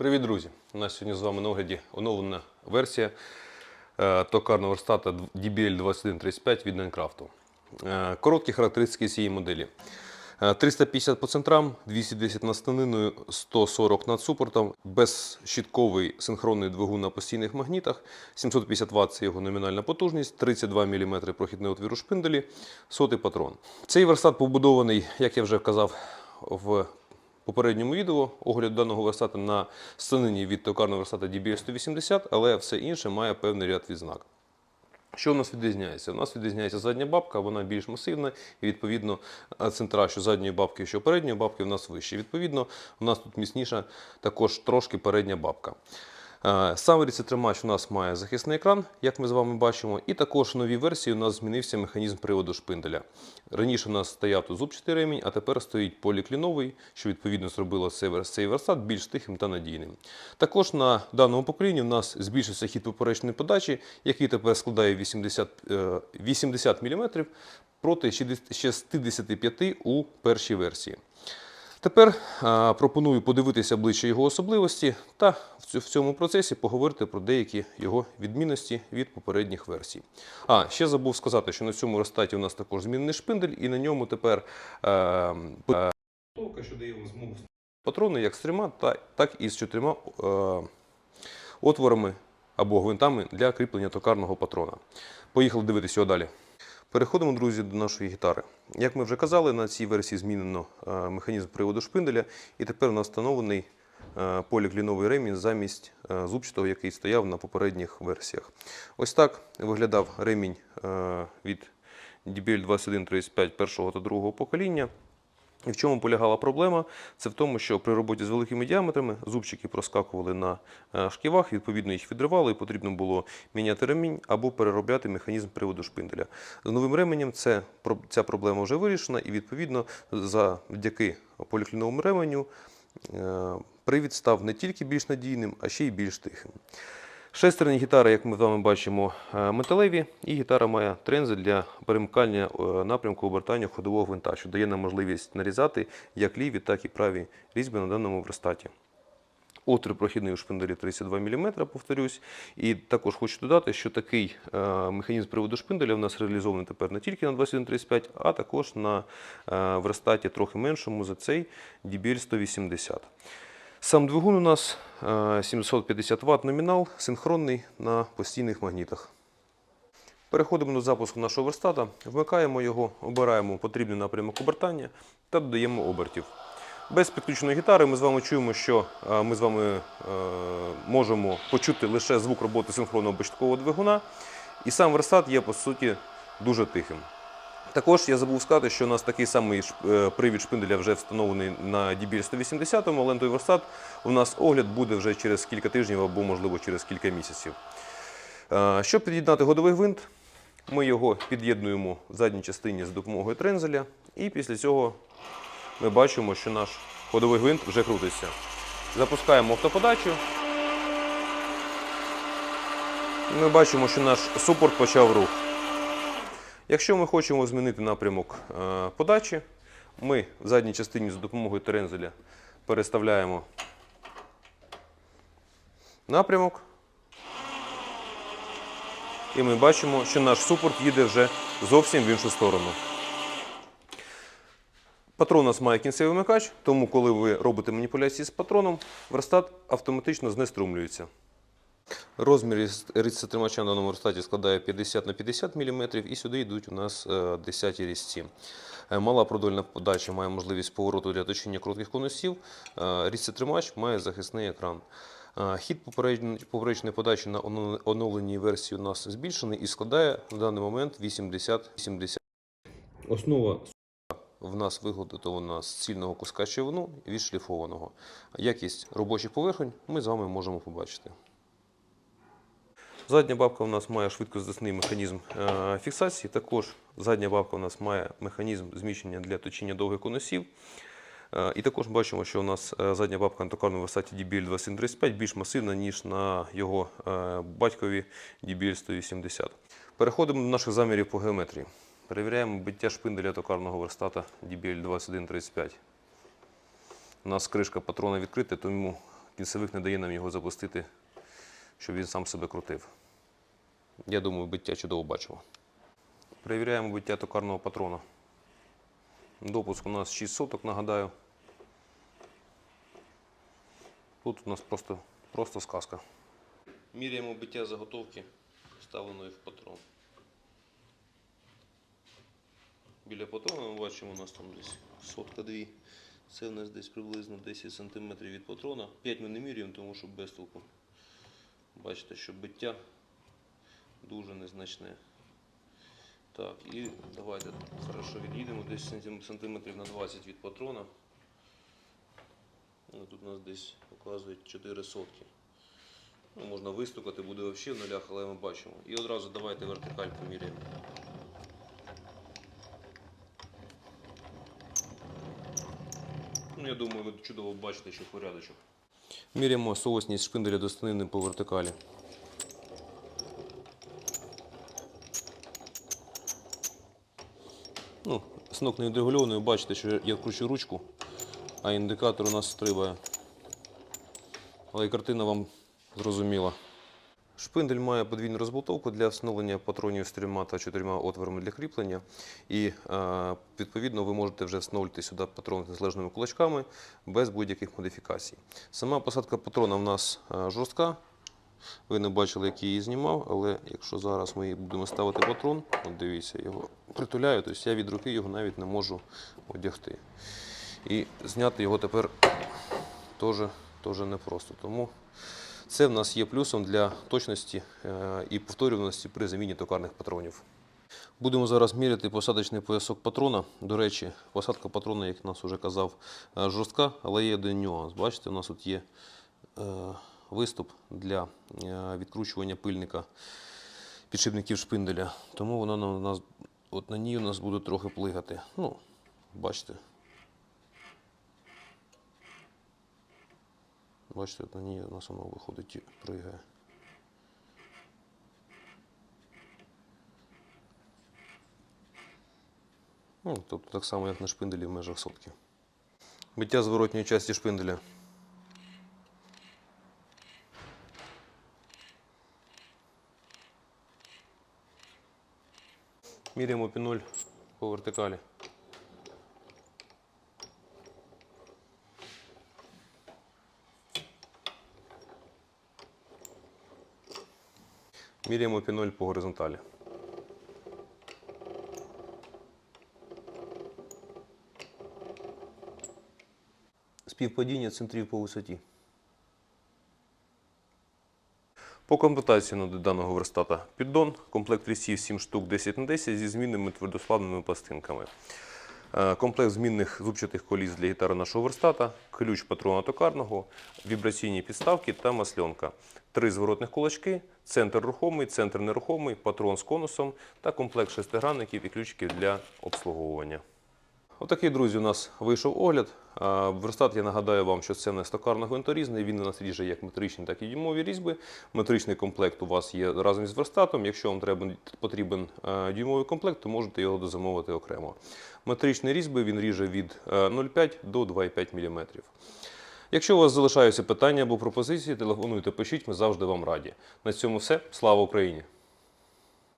Привіт, друзі! У нас сьогодні з вами на огляді оновлена версія е, токарного верстата DBL 2135 від Найнкрафту. Е, Короткі характеристики цієї моделі. Е, 350 по центрам, 210 над станиною, 140 над супортом, безщітковий синхронний двигун на постійних магнітах, 750 Вт це його номінальна потужність, 32 мм прохідний отвір у шпинделі, сотий патрон. Цей верстат побудований, як я вже казав, в попередньому відео огляд даного верстата на станині від токарного верстата DBS-180, але все інше має певний ряд відзнак. Що в нас відрізняється? У нас відрізняється задня бабка, вона більш масивна, і відповідно центра, що задньої бабки, що передньої бабки, у нас вищі. Відповідно, у нас тут міцніша також трошки передня бабка. Е, Сам ріцетримач у нас має захисний екран, як ми з вами бачимо, і також в новій версії у нас змінився механізм приводу шпинделя. Раніше у нас стояв тут зубчатий ремінь, а тепер стоїть полікліновий, що відповідно зробило цей вер- верстат більш тихим та надійним. Також на даному поколінні у нас збільшився хід поперечної подачі, який тепер складає 80, е, 80 мм проти 65 у першій версії. Тепер а, пропоную подивитися ближче його особливості та в цьому процесі поговорити про деякі його відмінності від попередніх версій. А ще забув сказати, що на цьому розстаті у нас також змінений шпиндель, і на ньому тепер е, е, що дає вам змогу патрони як з трьома, та, так і з чотирма е, отворами або гвинтами для кріплення токарного патрона. Поїхали дивитися його далі. Переходимо, друзі, до нашої гітари. Як ми вже казали, на цій версії змінено е, механізм приводу шпинделя, і тепер у нас встановлений е, полікліновий ремінь замість е, зубчатого, який стояв на попередніх версіях. Ось так виглядав ремінь від DBL 2135 першого та другого покоління. І в чому полягала проблема? Це в тому, що при роботі з великими діаметрами зубчики проскакували на е, шківах, відповідно їх відривали, і потрібно було міняти ремінь або переробляти механізм приводу шпинделя. З новим ременем це, ця проблема вже вирішена, і відповідно завдяки полікліновому ременю е, привід став не тільки більш надійним, а ще й більш тихим. Шестерні гітари, як ми з вами бачимо, е, металеві, і гітара має трензи для перемикання е, напрямку обертання ходового гвинта, що дає нам можливість нарізати як ліві, так і праві різьби на даному верстаті. Отвір прохідний у шпинделі 32 мм, повторюсь. І також хочу додати, що такий е, механізм приводу шпинделя в нас реалізований тепер не тільки на 2135, а також на верстаті трохи меншому за цей DBL 180. Сам двигун у нас 750 Вт номінал, синхронний на постійних магнітах. Переходимо до запуску нашого верстата, вмикаємо його, обираємо потрібний напрямок обертання та додаємо обертів. Без підключеної гітари ми з вами чуємо, що е, ми з вами е, можемо почути лише звук роботи синхронного початкового двигуна, і сам верстат є по суті дуже тихим. Також я забув сказати, що у нас такий самий е, привід шпинделя вже встановлений на DBL 180, але той верстат у нас огляд буде вже через кілька тижнів або, можливо, через кілька місяців. Е, Щоб під'єднати годовий гвинт, ми його під'єднуємо в задній частині з допомогою трензеля, і після цього ми бачимо, що наш ходовий гвинт вже крутиться. Запускаємо автоподачу. Ми бачимо, що наш супорт почав рух. Якщо ми хочемо змінити напрямок е, подачі, ми в задній частині за допомогою трензеля переставляємо напрямок. І ми бачимо, що наш супорт їде вже зовсім в іншу сторону. Патрон у нас має кінцевий вимикач, тому коли ви робите маніпуляції з патроном, верстат автоматично знеструмлюється. Розмір різцетримача на даному верстаті складає 50 на 50 мм, і сюди йдуть у нас е, 10 різці. Е, Мала продольна подача має можливість повороту для точення коротких конусів. Е, Різцетримач має захисний екран. Е, Хід поперечної подачі на оновленій версії у нас збільшений і складає на даний момент 80-70. Основа в нас виготовлена з цільного куска човну відшліфованого. Якість робочих поверхонь ми з вами можемо побачити. Задня бабка у нас має швидкоздасний механізм е, фіксації. Також задня бабка у нас має механізм зміщення для точіння довгих конусів. Е, І також бачимо, що у нас е, задня бабка на токарному версаті DBL 2735 більш масивна, ніж на його батькові DBL 180. Переходимо до наших замірів по геометрії. Перевіряємо биття шпинделя токарного верстата DBL 2135. У нас кришка патрона відкрита, тому кінцевих не дає нам його запустити, щоб він сам себе крутив. Я думаю, биття чудово бачимо. Перевіряємо биття токарного патрона. Допуск у нас 6 соток, нагадаю. Тут у нас просто, просто сказка. Міряємо биття заготовки, вставленої в патрон. Біля патрона ми бачимо, у нас там десь сотка дві. Це у нас десь приблизно 10 см від патрона. 5 ми не міряємо, тому що без толку. Бачите, що биття дуже незначне. Так, і давайте хорошо від'їдемо десь сантиметрів на 20 від патрона. Ну, тут у нас десь показують 4 сотки. Ну, можна вистукати, буде взагалі в нулях, але ми бачимо. І одразу давайте вертикаль поміряємо. Ну, я думаю, ви чудово бачите, що порядочок. Міряємо соосність шпинделя до станини по вертикалі. Ну, снок не відрегульований, бачите, що я кручу ручку, а індикатор у нас стрибає. Але і картина вам зрозуміла. Шпиндель має подвійну розболтовку для встановлення патронів з трьома та чотирма отворами для кріплення. І е, відповідно ви можете вже встановлювати сюди патрон з незалежними кулачками без будь-яких модифікацій. Сама посадка патрона в нас е, жорстка. Ви не бачили, як її знімав, але якщо зараз ми будемо ставити патрон, от дивіться, його притуляю, тобто я від руки його навіть не можу одягти. І зняти його тепер теж, теж непросто. Тому це в нас є плюсом для точності е, і повторюваності при заміні токарних патронів. Будемо зараз міряти посадочний поясок патрона. До речі, посадка патрона, як нас вже казав, е, жорстка, але є один нюанс. Бачите, у нас тут є е, виступ для е, відкручування пильника підшипників шпинделя. Тому вона на нас, от на ній у нас буде трохи плигати. Ну, бачите. Бачите, от на ній нас воно виходить і пригає. Ну, тобто так само, як на шпинделі в межах сотки. Биття зворотньої часті шпинделя. Міряємо піноль по вертикалі. Міряємо піноль по горизонталі. Співпадіння центрів по висоті. По комплектації до даного верстата піддон, комплект рісів 7 штук 10 на 10 зі змінними твердосплавними пластинками. Е, Комплект змінних зубчатих коліс для гітари нашого верстата, ключ патрона токарного, вібраційні підставки та масльонка. Три зворотних кулачки, центр рухомий, центр нерухомий, патрон з конусом та комплект шестигранників і ключиків для обслуговування. Отакий, друзі, у нас вийшов огляд. Верстат, я нагадаю вам, що це не стокарно гвинторізний. Він у нас ріже як метричні, так і дюймові різьби. Метричний комплект у вас є разом з верстатом. Якщо вам треба, потрібен дюймовий комплект, то можете його дозамовити окремо. Метричні різьби він ріже від е, 0,5 до 2,5 мм. Якщо у вас залишаються питання або пропозиції, телефонуйте, пишіть, ми завжди вам раді. На цьому все. Слава Україні!